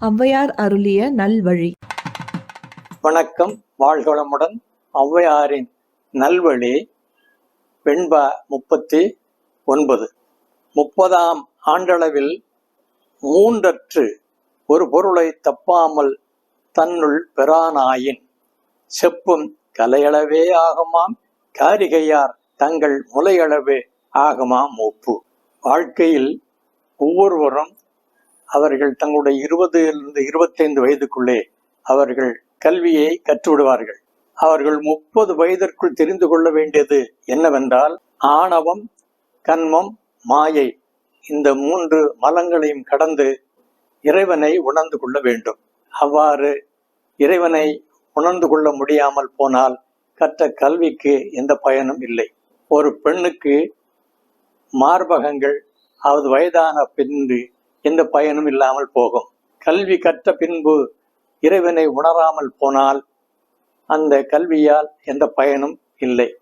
ஔவையார் அருளிய நல்வழி. வணக்கம். வாழ்களமுடன் ஔவையாரின் நல்வழி வெண்ப முப்பத்தி ஒன்பது. முப்பதாம் ஆண்டளவில் மூன்றற்று ஒரு பொருளை தப்பாமல் தன்னுள் பெறானாயின் செப்பும் கலையளவே ஆகுமாம் காரிகையார் தங்கள் முலையளவே ஆகுமாம் ஒப்பு. வாழ்க்கையில் ஒவ்வொருவரும் அவர்கள் தங்களுடைய இருபதிலிருந்து இருபத்தைந்து வயதுக்குள்ளே அவர்கள் கல்வியை கற்றுவிடுவார்கள். அவர்கள் முப்பது வயதிற்குள் தெரிந்து கொள்ள வேண்டியது என்னவென்றால் ஆணவம் கன்மம் மாயை இந்த மூன்று மலங்களையும் கடந்து இறைவனை உணர்ந்து கொள்ள வேண்டும். அவ்வாறு இறைவனை உணர்ந்து கொள்ள முடியாமல் போனால் கற்ற கல்விக்கு எந்த பயனும் இல்லை. ஒரு பெண்ணுக்கு மார்பகங்கள் அவது வயதான பின்பு எந்த பயனும் இல்லாமல் போகும். கல்வி கற்ற பின்பு இறைவனை உணராமல் போனால் அந்த கல்வியால் எந்த பயனும் இல்லை.